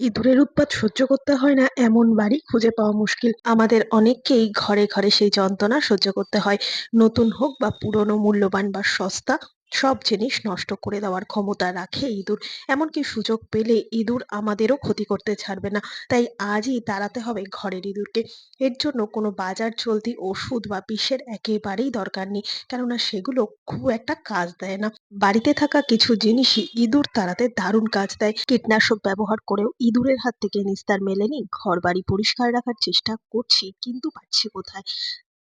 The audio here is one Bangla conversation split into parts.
ইঁদুরের উৎপাত সহ্য করতে হয় না এমন বাড়ি খুঁজে পাওয়া মুশকিল। আমাদের অনেককেই ঘরে, ঘরে সেই যন্ত্রণা সহ্য করতে হয়। নতুন হোক বা পুরনো, মূল্যবান বা সস্তা, সব জিনিস নষ্ট করে দেওয়ার ক্ষমতা রাখে ইঁদুর। এমনকি সুযোগ পেলে ইঁদুর আমাদেরও ক্ষতি করতে ছাড়বে না। তাই আজই তাড়াতে হবে ঘরের ইঁদুরকে। এর জন্য কোনো বাজার চলতি ওষুধ বা বিষের একেবারেই দরকার নেই। কেননা সেগুলো খুব একটা কাজ দেয় না। বাড়িতে থাকা কিছু জিনিসই ইঁদুর তাড়াতে দারুণ কাজ দেয়। কীটনাশক ব্যবহার করেও ইঁদুরের হাত থেকে নিস্তার মেলেনি। ঘর বাড়ি পরিষ্কার রাখার চেষ্টা করছি, কিন্তু পারছি কোথায়?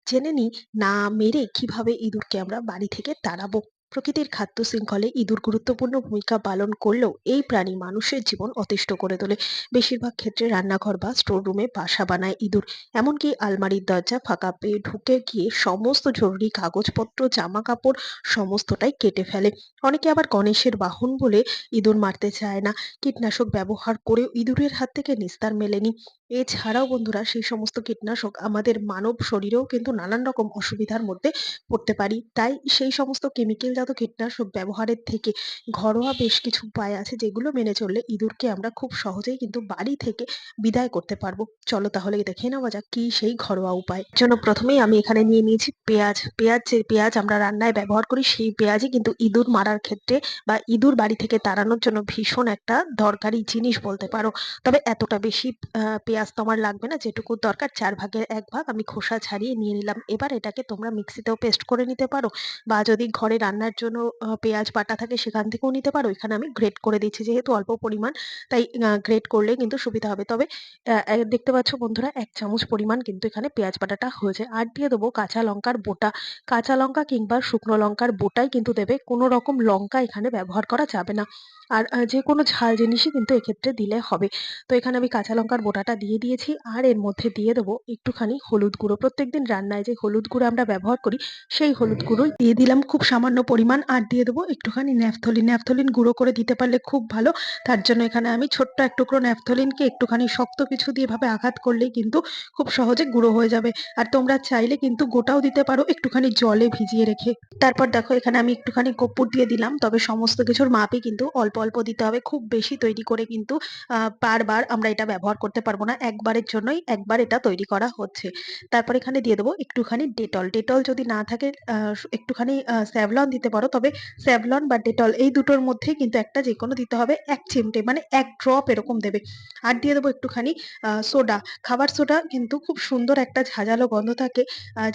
জেনে নিই না মেরে কীভাবে ইঁদুরকে আমরা বাড়ি থেকে তাড়াবো। প্রকৃতির খাদ্য শৃঙ্খলে ইঁদুর গুরুত্বপূর্ণ ভূমিকা পালন করলেও এই প্রাণী মানুষের জীবন অতিষ্ঠ করে তোলে। বেশিরভাগ ক্ষেত্রে রান্নাঘর বা স্টোর রুমে বাসা বানায় ইঁদুর। এমনকি আলমারির দরজা ফাঁকা পেয়ে ঢুকে গিয়ে সমস্ত জরুরি কাগজপত্র, জামা কাপড় সমস্তটাই কেটে ফেলে। অনেকে আবার গণেশের বাহন বলে ইঁদুর মারতে চায় না। কীটনাশক ব্যবহার করেও ইঁদুরের হাত থেকে নিস্তার মেলেনি। এছাড়াও বন্ধুরা সেই সমস্ত কীটনাশক আমাদের মানব শরীরেও কিন্তু নানান রকম অসুবিধার মধ্যে পড়তে পারি। তাই সেই সমস্ত কেমিক্যালজাত কীটনাশক ব্যবহারের থেকে ঘরোয়া বেশ কিছু উপায় আছে যেগুলো মেনে চললে ইঁদুরকে আমরা খুব সহজেই কিন্তু বাড়ি থেকে বিদায় করতে পারব। চলো তাহলে দেখে নেওয়া যাক কি সেই ঘরোয়া উপায়। জন্য প্রথমেই আমি এখানে নিয়ে নিয়েছি পেঁয়াজ। পেঁয়াজ যে পেঁয়াজ আমরা রান্নায় ব্যবহার করি সেই পেঁয়াজই কিন্তু ইঁদুর মারার ক্ষেত্রে বা ইঁদুর বাড়ি থেকে তাড়ানোর জন্য ভীষণ একটা দরকারি জিনিস বলতে পারো। তবে এতটা বেশি আ পেঁয়াজ তো আমার লাগবে না। যেটুকু দরকার চার ভাগের এক ভাগ আমি খোসা ছাড়িয়ে নিয়ে নিলাম। এবার এটাকে তোমরা মিক্সিতেও পেস্ট করে নিতে পারো বা যদি ঘরে রান্নার জন্য পেঁয়াজ বাটা থাকে সেখান থেকেও নিতে পারো। এখানে আমি গ্রেট করে দিচ্ছি যেহেতু অল্প পরিমাণ, তাই গ্রেট করলে কিন্তু সুবিধা হবে। তবে দেখতে পাচ্ছ বন্ধুরা, এক চামচ পরিমাণ কিন্তু এখানে পেঁয়াজ বাটাটা হয়েছে। আর দিয়ে দেবো কাঁচা লঙ্কার বোটা। কাঁচা লঙ্কা কিংবা শুকনো লঙ্কার বোটাই কিন্তু দেবে। কোনো রকম লঙ্কা এখানে ব্যবহার করা যাবে না। আর যে কোনো ঝাল জিনিসই কিন্তু এক্ষেত্রে দিলে হবে। তো এখানে আমি কাঁচা লঙ্কার বোটাটা দিয়ে দিয়েছি। আর এর মধ্যে দিয়ে দেবো একটুখানি হলুদ গুঁড়ো। প্রত্যেকদিন রান্নায় যে হলুদ গুঁড়ো আমরা ব্যবহার করি সেই হলুদ গুঁড়োই দিয়ে দিলাম খুব সামান্য পরিমাণ। আর দিয়ে দেবো একটুখানি ন্যাফথলিন। ন্যাফথলিন গুঁড়ো করে দিতে পারলে খুব ভালো। তার জন্য এখানে আমি ছোট্ট এক টুকরো ন্যাফথলিনকে একটুখানি শক্ত কিছু দিয়ে ভাবে আঘাত করলেই কিন্তু খুব সহজে গুঁড়ো হয়ে যাবে। আর তোমরা চাইলে কিন্তু গোটাও দিতে পারো একটুখানি জলে ভিজিয়ে রেখে। তারপর দেখো এখানে আমি একটুখানি কর্পূর দিয়ে দিলাম। তবে সমস্ত কিছুর মাপই কিন্তু অল্প, অল্প দিতে হবে। খুব বেশি তৈরি করে কিন্তু বারবার আমরা এটা ব্যবহার করতে পারব না। একবারের জন্যই একবার এটা তৈরি করা হচ্ছে। তারপর এখানে দিয়ে দেবো একটুখানি ডেটল। ডেটল যদি না থাকে একটুখানি স্যাভলন দিতে পারো। তবে স্যাভলন বা ডেটল এই দুটোর মধ্যে কিন্তু একটা যেকোনো দিতে হবে ১ চিমটে মানে ১ ড্রপ এরকম দেবে। আর দিয়ে দেবো একটুখানি সোডা। খাবার সোডা কিন্তু খুব সুন্দর একটা ঝাঁঝালো গন্ধ থাকে।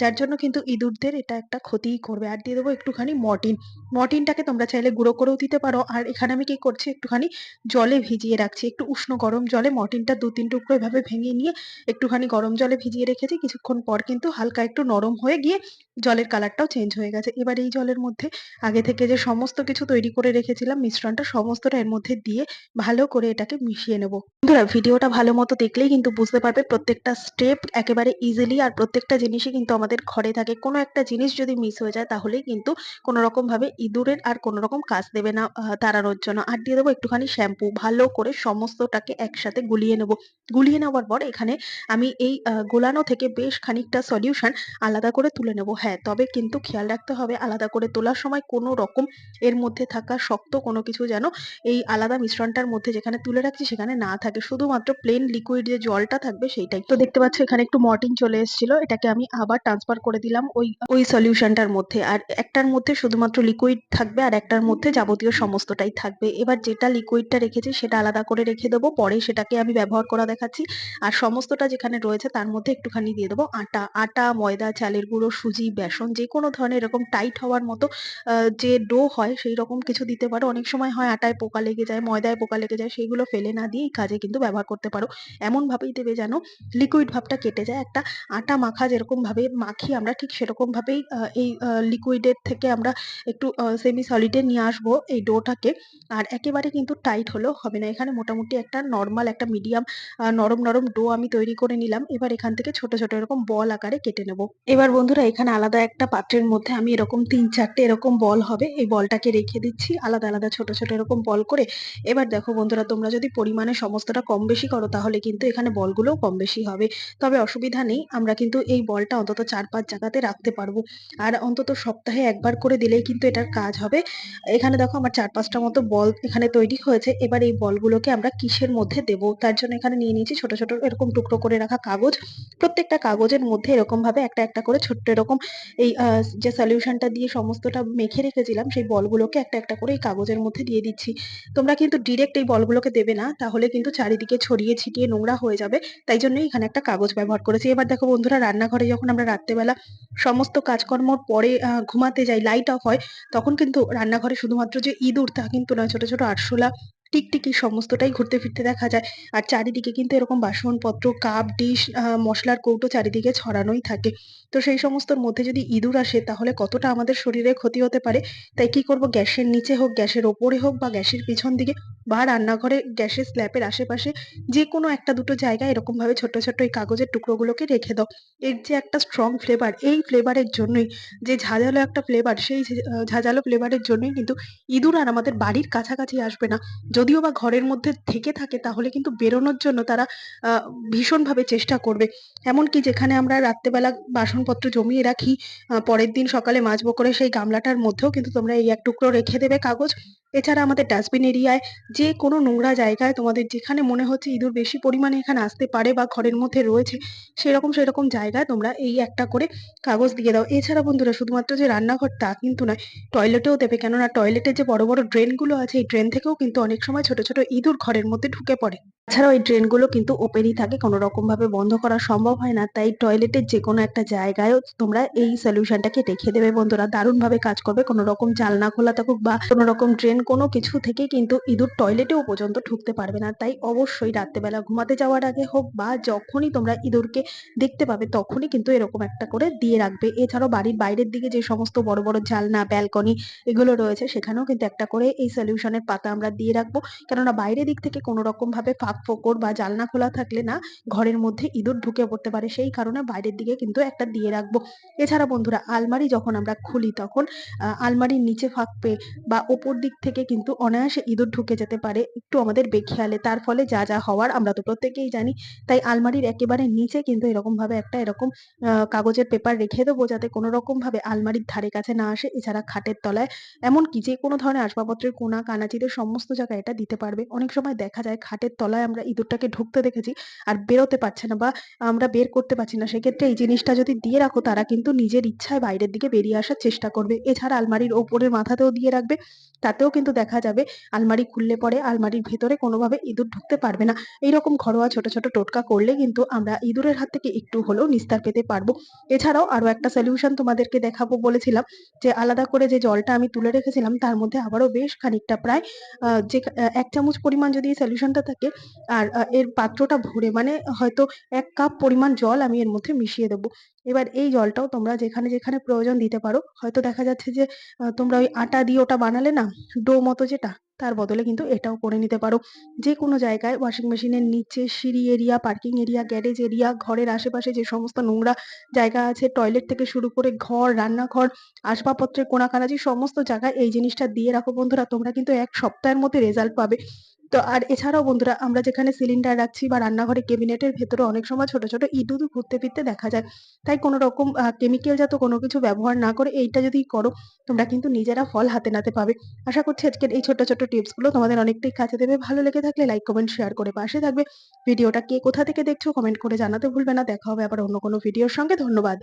যার জন্য কিন্তু ইঁদুরদের এটা একটা ক্ষতিই করবে। আর দিয়ে দেবো একটুখানি মর্টিন। মর্টিনটাকে তোমরা চাইলে গুঁড়ো করেও দিতে পারো। আর এখানে আমি কি করছি, একটুখানি জলে ভিজিয়ে রাখছি। একটু উষ্ণ গরম জলে মর্টিনটা ২-৩ টুকরো এভাবে ভেঙে নিয়ে একটুখানি গরম জলে ভিজিয়ে রেখেছি। কিছুক্ষণ পর কিন্তু হালকা একটু নরম হয়ে গিয়ে জলের কালারটাও চেঞ্জ হয়ে গেছে। এবার এই জলের মধ্যে আগে থেকে যে সমস্ত কিছু তৈরি করে রেখেছিলাম মিশ্রণটা সমস্তটা এর মধ্যে দিয়ে ভালো করে এটাকে মিশিয়ে নেব। বন্ধুরা, ভিডিওটা ভালো মতো দেখলেই কিন্তু বুঝতে পারবে প্রত্যেকটা স্টেপ একেবারে ইজিলি আর প্রত্যেকটা জিনিসই কিন্তু আমাদের ঘরে থাকে। কোনো একটা জিনিস যদি মিস হয়ে যায় তাহলেই কিন্তু কোনো রকমভাবে ইঁদুরের আর কোনো রকম কাজ দেবে না তাড়ানোর জন্য। আর দিয়ে দেবো একটুখানি শ্যাম্পু। ভালো করে সমস্তটাকে একসাথে গুলিয়ে নেব। গুলিয়ে নেওয়ার পর এখানে আমি এই গোলানো থেকে বেশ খানিকটা সলিউশন আলাদা করে তুলে নেব। হ্যাঁ, তবে কিন্তু খেয়াল রাখতে হবে আলাদা করে তোলার সময় কোনো রকম এর মধ্যে থাকা শক্ত কোনো কিছু যেন এই আলাদা মিশ্রণটার মধ্যে যেখানে তুলে রাখছি সেখানে না থাকে। শুধুমাত্র প্লেন লিকুইড যে জলটা থাকবে সেইটাই। তো দেখতে পাচ্ছ এখানে একটু মর্টিন চলে এসেছিল। এটাকে আমি আবার ট্রান্সফার করে দিলাম ওই ওই সলিউশনটার মধ্যে। আর একটার মধ্যে শুধুমাত্র লিকুইড থাকবে আর একটার মধ্যে যাবতীয় সমস্তটাই থাকবে। এবার যেটা লিকুইডটা রেখেছি সেটা আলাদা করে রেখে দেবো। পরে সেটাকে আমি ব্যবহার করা দেখাচ্ছি। আর সমস্তটা যেখানে রয়েছে তার মধ্যে একটুখানি দিয়ে দেবো আটা। আটা, ময়দা, চালের গুঁড়ো, সুজি, বেসন যেকোনো ধরনের এরকম টাইট হওয়ার মতো যে ডো হয় সেই রকম কিছু দিতে পারো। অনেক সময় হয় আটায় পোকা লেগে যায়, ময়দায় পোকা লেগে যায় সেইগুলো ফেলে না দিয়ে এই কাজে কিন্তু ব্যবহার করতে পারো। এমনভাবেই দেবে যেন লিকুইড ভাবটা কেটে যায়। একটা আটা মাখা যেরকমভাবে মাখি আমরা ঠিক সেরকমভাবেই এই লিকুইডের থেকে আমরা একটু সেমি সলিডে নিয়ে আসব এই ডোটাকে। আর একেবারে কিন্তু টাইট হলেও হবে না। এখানে মোটামুটি একটা নর্মাল একটা মিডিয়াম নরম নরম নরম ডো আমি তৈরি করে নিলাম। এবার এখান থেকে ছোট ছোট এরকম বল আকারে কেটে নেব। এবার বন্ধুরা, এখানে আলাদা একটা পাত্রের মধ্যে আমি এরকম তিন, চারটে এরকম বল হবে। এই বলটাকে রেখে দিচ্ছি। আলাদা আলাদা, ছোট ছোট এরকম বল করে। এবার দেখো বন্ধুরা, তোমরা যদি পরিমাণে সমস্তটা কম বেশি করো, তাহলে কিন্তু এখানে বলগুলোও কম বেশি হবে। তবে অসুবিধা নেই, আমরা কিন্তু এই বলটা অন্তত চার, পাঁচ জায়গাতে রাখতে পারব। আর অন্তত সপ্তাহে একবার করে দিলেই কিন্তু এটার কাজ হবে। এখানে দেখো আমার চার, পাঁচটা মতো বল এখানে তৈরি হয়েছে। এবার এই বলগুলোকে আমরা কিসের মধ্যে দেব? তার জন্য এখানে নিয়ে নিয়েছি ছোট ছোট ছোট এরকম টুকরো করে রাখা কাগজ। প্রত্যেকটা কাগজের মধ্যে এরকম ভাবে একটা একটা করে ছোট্ট এরকম এই যে সলিউশনটা দিয়ে সমস্তটা মেখে রেখেছিলাম, সেই বলগুলোকে একটা একটা করে এই কাগজের মধ্যে দিয়ে দিচ্ছি। তোমরা কিন্তু ডিরেক্ট এই বলগুলোকে দেবে না, তাহলে কিন্তু চারিদিকে ছড়িয়ে ছিটিয়ে নোংরা হয়ে যাবে। তাই জন্যই এখানে একটা কাগজ ব্যবহার করেছি। এবার দেখো বন্ধুরা, রান্নাঘরে যখন আমরা রাত্রেবেলা সমস্ত কাজকর্মর পরে ঘুমাতে যাই লাইট অফ হয়, তখন কিন্তু রান্নাঘরে শুধুমাত্র যে ইঁদুর তা কিন্তু নয়, ছোট ছোট আরশোলা টিকটিকি সমস্তটাই ঘুরতে ফিরতে দেখা যায়। আর চারিদিকে কিন্তু এরকম বাসনপত্র কাপ ডিশ মশলার কৌটো চারিদিকে ছড়ানোই থাকে। তো সেই সমস্তর মধ্যে যদি ইঁদুর আসে, তাহলে কতটা আমাদের শরীরে ক্ষতি হতে পারে? তাই কি করব? গ্যাসের নিচে হোক, গ্যাসের ওপরে হোক বা গ্যাসের পিছন দিকে বা রান্নাঘরে গ্যাসের স্ল্যাবের আশেপাশে যে কোনো একটা দুটো জায়গায় এরকম ভাবে ছোট ছোট এই কাগজের টুকরোগুলোকে রেখে দাও। এর যে একটা স্ট্রং ফ্লেভার এই ফ্লেভারের জন্যই, যে ঝাঁঝালো একটা ফ্লেভার সেই ঝাঁঝালো ফ্লেভারের জন্যই কিন্তু ইঁদুর আর আমাদের বাড়ির কাছাকাছি আসবে না। যদিও বা ঘরের মধ্যে থেকে থাকে, তাহলে কিন্তু বেরোনোর জন্য তারা ভীষণভাবে চেষ্টা করবে। এমনকি যেখানে আমরা রাত্রেবেলা বাসনপত্র জমিয়ে রাখি পরের দিন সকালে মাজবো করে সেই গামলাটার মধ্যেও কিন্তু তোমরা এই এক টুকরো রেখে দেবে কাগজ। এছাড়া আমাদের ডাস্টবিন এরিয়ায় যে কোনো নোংরা জায়গায় তোমাদের যেখানে মনে হচ্ছে ইঁদুর বেশি পরিমাণে এখানে আসতে পারে বা ঘরের মধ্যে রয়েছে, সেরকম সেরকম জায়গায় তোমরা এই একটা করে কাগজ দিয়ে দাও। এছাড়া বন্ধুরা, শুধুমাত্র যে রান্নাঘর তা কিন্তু নয় টয়লেটেও দেবে। কেননা টয়লেটের যে বড় বড় ড্রেনগুলো আছে, এই ড্রেন থেকেও কিন্তু অনেক সময় ছোট ছোট ইঁদুর ঘরের মধ্যে ঢুকে পড়ে। এছাড়াও এই ড্রেনগুলো কিন্তু ওপেনই থাকে, কোনো রকম ভাবে বন্ধ করা সম্ভব হয় না। তাই টয়লেটের যে কোনো একটা জায়গায় তোমরা এই সলিউশনটাকে রেখে দেবে বন্ধুরা। দারুণভাবে কাজ করবে, কোনো রকম জালনা খোলা থাকুক বা কোনো রকম ড্রেন কোনো কিছু থেকে কিন্তু ইঁদুর টয়লেটেও পর্যন্ত ঢুকতে পারবে না। তাই অবশ্যই রাত্রেবেলা ঘুমাতে যাওয়ার আগে হোক বা যখনই তোমরা ইঁদুরকে দেখতে পাবে, তখনই কিন্তু এরকম একটা করে দিয়ে রাখবে। এছাড়াও বাড়ির বাইরের দিকে যে সমস্ত বড় বড় জালনা ব্যালকনি এগুলো রয়েছে, সেখানেও কিন্তু একটা করে এই সলিউশনের পাতা আমরা দিয়ে রাখব। কেননা বাইরের দিক থেকে কোনো রকম ভাবে ফাঁক ফোকর বা জালনা খোলা থাকলে না ঘরের মধ্যে ইঁদুর ঢুকে পড়তে পারে। সেই কারণে বাইরের দিকে কিন্তু একটা দিয়ে রাখব। এছাড়া বন্ধুরা, আলমারি যখন আমরা খুলি তখন আলমারির নিচে ফাঁক পেয়ে বা ওপর দিক থেকে কিন্তু অনায়াসে ইঁদুর ঢুকে যেতে পারে একটু আমাদের বেখেয়ালে। তার ফলে যা যা হওয়ার আমরা তো প্রত্যেকেই জানি। তাই আলমারির একেবারে নিচে কিন্তু এরকম ভাবে একটা এরকম কাগজের পেপার রেখে দেবো যাতে কোনো রকম ভাবে আলমারির ধারে কাছে না আসে, এছাড়া খাটের তলায়। এমনকি যে কোনো ধরনের আসবাবপত্রের কোনা কানাচিতে সমস্ত জায়গায় এটা দিতে পারবে। অনেক সময় দেখা যায় খাটের তলায় আমরা ইঁদুরটাকে ঢুকতে দেখেছি আর বেরোতে পারছে না বা আমরা বের করতে পারছি না। সেক্ষেত্রে এই জিনিসটা যদি দিয়ে রাখো, তারা কিন্তু নিজের ইচ্ছায় বাইরের দিকে বেরিয়ে আসার চেষ্টা করবে। এছাড়া আলমারির ওপরের মাথাতেও দিয়ে রাখবে। তাতেও কিন্তু দেখা যাবে আলমারি খুললে পরে আলমারির ভেতরে কোনোভাবে ইঁদুর ঢুকতে পারবে না। এইরকম ঘরোয়া ছোট ছোট টোটকা করলে কিন্তু আমরা ইঁদুরের হাত থেকে একটু হলেও নিস্তার পেতে পারব। এছাড়াও আরও একটা সলিউশন তোমাদেরকে দেখাবো বলেছিলাম যে আলাদা করে যে জলটা আমি তুলে রেখেছিলাম তার মধ্যে আবারও বেশ খানিকটা প্রায় যে এক চামচ পরিমাণ যদি এই সলিউশনটা থাকে আর এর পাত্রটা ভরে মানে হয়তো এক কাপ পরিমাণ জল আমি এর মধ্যে মিশিয়ে দেবো। এবার এই জলটাও তোমরা যেখানে যেখানে প্রয়োজন দিতে পারো। হয়তো দেখা যাচ্ছে যে তোমরা ওই আটা দিয়ে ওটা বানালে না, ডো মতো যেটা, তার বদলে কিন্তু এটাও করে নিতে পারো। যে কোনো জায়গায় ওয়াশিং মেশিনের নিচে, সিঁড়ি area parking area garage area ঘরের আশেপাশে যে সমস্ত নোংরা জায়গা আছে টয়লেট থেকে শুরু করে ঘর, রান্নাঘর, আসবাবপত্রের কোনাকানাজি সমস্ত জায়গায় এই জিনিসটা দিয়ে রাখো বন্ধুরা, তোমরা কিন্তু এক সপ্তাহের মধ্যে রেজাল্ট পাবে। তো আর এছাড়াও বন্ধুরা, আমরা যেখানে সিলিন্ডার রাখছি বা রান্নাঘরে কেবিনেটের ভেতরে অনেক সময় ছোট ছোট ইঁদুর ঘুরতে ফিরতে দেখা যায়। তাই কোনো রকম কেমিক্যাল জাত কোনো কিছু ব্যবহার না করে এইটা যদি করো, তোমরা কিন্তু নিজেরা ফল হাতে নাতে পাবে। আশা করছি আজকের এই ছোট ছোট টিপসগুলো তোমাদের অনেকটাই কাজে দেবে। ভালো লেগে থাকলে লাইক কমেন্ট শেয়ার করে পাশে থাকবে। ভিডিওটা কে কোথা থেকে দেখছ কমেন্ট করে জানাতে ভুলবে না। দেখা হবে আবার অন্য কোনো ভিডিওর সঙ্গে। ধন্যবাদ।